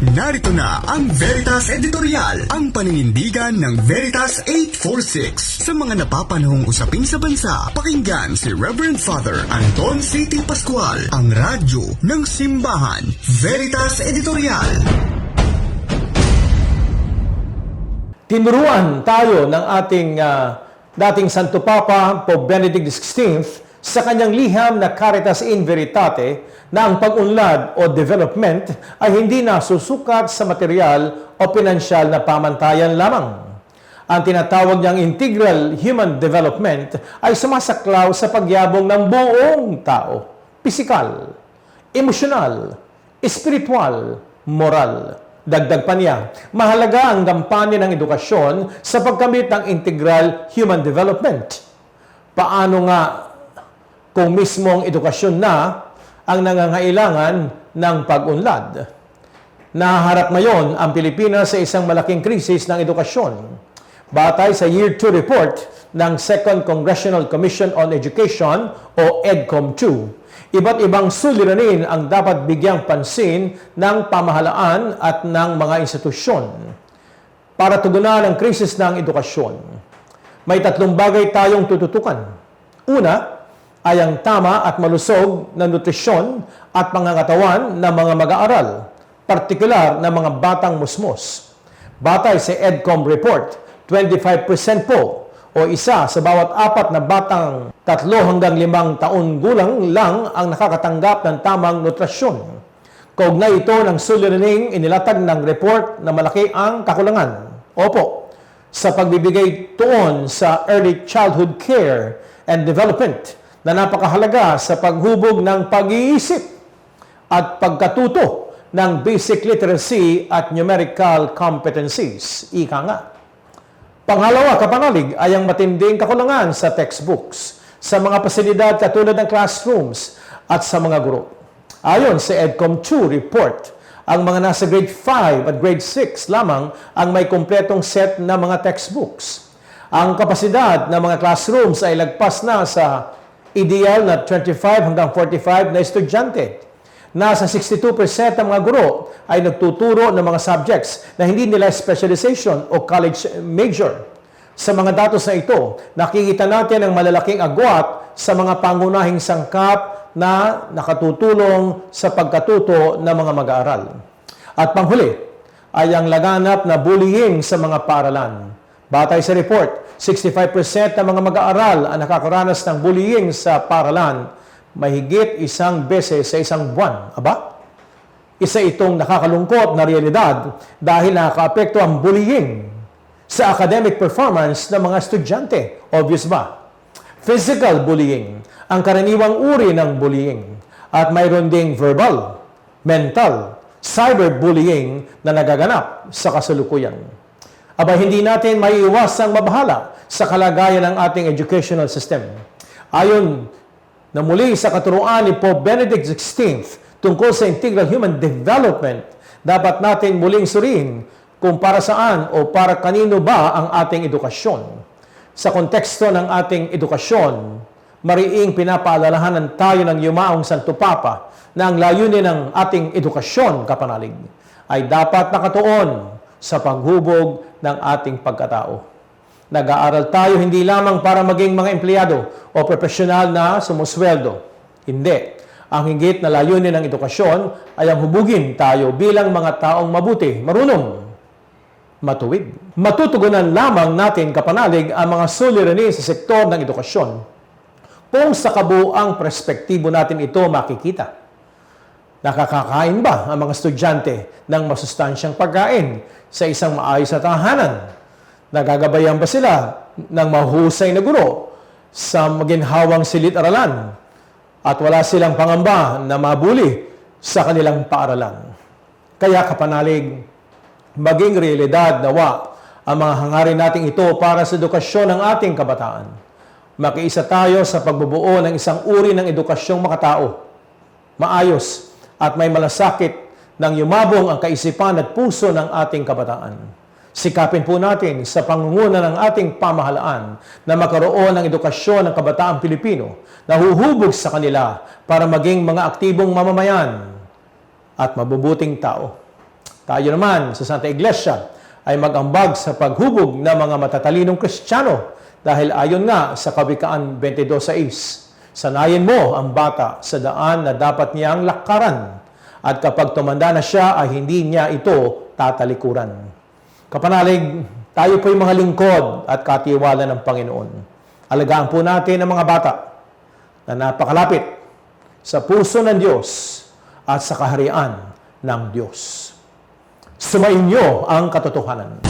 Narito na ang Veritas Editorial, ang paninindigan ng Veritas 846 sa mga napapanahong usapin sa bansa. Pakinggan si Reverend Father Anton C.T. Pascual, ang radyo ng simbahan. Veritas Editorial. Tinuruan tayo ng ating ah, dating Santo Papa, Pope Benedict XVI, sa kanyang liham na Caritas in Veritate na ang pag-unlad o development ay hindi na susukat sa material o pinansyal na pamantayan lamang. Ang tinatawag niyang integral human development ay sumasaklaw sa pagyabong ng buong tao. Pisikal, emosyonal, espiritual, moral. Dagdag pa niya, mahalaga ang gampanin ng edukasyon sa pagkamit ng integral human development. Paano nga kung mismong edukasyon na ang nangangailangan ng pag-unlad? Naharap ngayon ang Pilipinas sa isang malaking krisis ng edukasyon. Batay sa Year 2 report ng Second Congressional Commission on Education o EDCOM 2, iba't ibang suliranin ang dapat bigyang pansin ng pamahalaan at ng mga institusyon para tugunan ang krisis ng edukasyon. May tatlong bagay tayong tututukan. Una, ay ang tama at malusog na nutrisyon at pangangatawan ng mga mag-aaral, partikular na mga batang musmos. Batay sa EDCOM report, 25% po o isa sa bawat apat na batang tatlo hanggang limang taon gulang lang ang nakakatanggap ng tamang nutrasyon. Kaugnay ito ng suliraning inilatag ng report na malaki ang kakulangan. Opo, sa pagbibigay tuon sa early childhood care and development na napakahalaga sa paghubog ng pag-iisip at pagkatuto ng basic literacy at numerical competencies. Ika nga. Pangalawa, kapanalig ay ang matinding kakulangan sa textbooks, sa mga pasilidad katulad ng classrooms at sa mga guro. Ayon sa EDCOM 2 report, ang mga nasa grade 5 at grade 6 lamang ang may kumpletong set na mga textbooks. Ang kapasidad ng mga classrooms ay lagpas na sa ideal na 25 hanggang 45 na estudyante. Nasa 62% ng mga guro ay nagtuturo ng mga subjects na hindi nila specialization o college major. Sa mga datos na ito, nakikita natin ang malalaking agwat sa mga pangunahing sangkap na nakatutulong sa pagkatuto ng mga mag-aaral. At panghuli ay ang laganap na bullying sa mga paaralan. Batay sa report, 65% ng mga mag-aaral ang nakakaranas ng bullying sa paaralan mahigit isang beses sa isang buwan. Aba? Isa itong nakakalungkot na realidad dahil nakakaapekto ang bullying sa academic performance ng mga estudyante. Obvious ba? Physical bullying, ang karaniwang uri ng bullying. At mayroon ding verbal, mental, cyberbullying na nagaganap sa kasalukuyan. Aba, hindi natin maiiwasang mabahala sa kalagayan ng ating educational system. Ayon na muli sa katuruan ni Pope Benedict XVI tungkol sa integral human development, dapat natin muling suriin kung para saan o para kanino ba ang ating edukasyon. Sa konteksto ng ating edukasyon, mariing pinapaalalahanan tayo ng yumaong Santo Papa na ang layunin ng ating edukasyon, kapanalig, ay dapat nakatuon sa paghubog ng ating pagkatao. Nag-aaral tayo hindi lamang para maging mga empleyado o profesional na sumusweldo. Hindi. Ang higit na layunin ng edukasyon ay ang hubugin tayo bilang mga taong mabuti, marunong, matuwid. Matutugunan lamang natin kapanalig ang mga suliranin sa sektor ng edukasyon kung sa kabuang perspektibo natin ito makikita. Nakakakain ba ang mga estudyante ng masustansyang pagkain sa isang maayos na tahanan? Nagagabayan ba sila ng mahusay na guro sa maginhawang silid-aralan? At wala silang pangamba na mabuli sa kanilang paaralan. Kaya kapanalig, maging realidad nawa ang mga hangarin nating ito para sa edukasyon ng ating kabataan. Makiisa tayo sa pagbubuo ng isang uri ng edukasyong makatao, maayos at may malasakit ng yumabong ang kaisipan at puso ng ating kabataan. Sikapin po natin sa pangunguna ng ating pamahalaan na makaroon ng edukasyon ng kabataang Pilipino na huhubog sa kanila para maging mga aktibong mamamayan at mabubuting tao. Tayo naman sa Santa Iglesia ay mag-ambag sa paghubog ng mga matatalinong Kristiyano dahil ayon nga sa Kawikaan 22.6, sanayin mo ang bata sa daan na dapat niyang lakaran at kapag tumanda na siya ay hindi niya ito tatalikuran. Kapanalig, tayo po'y mga lingkod at katiwala ng Panginoon. Alagaan po natin ang mga bata na napakalapit sa puso ng Diyos at sa kaharian ng Diyos. Sumainyo ang katotohanan.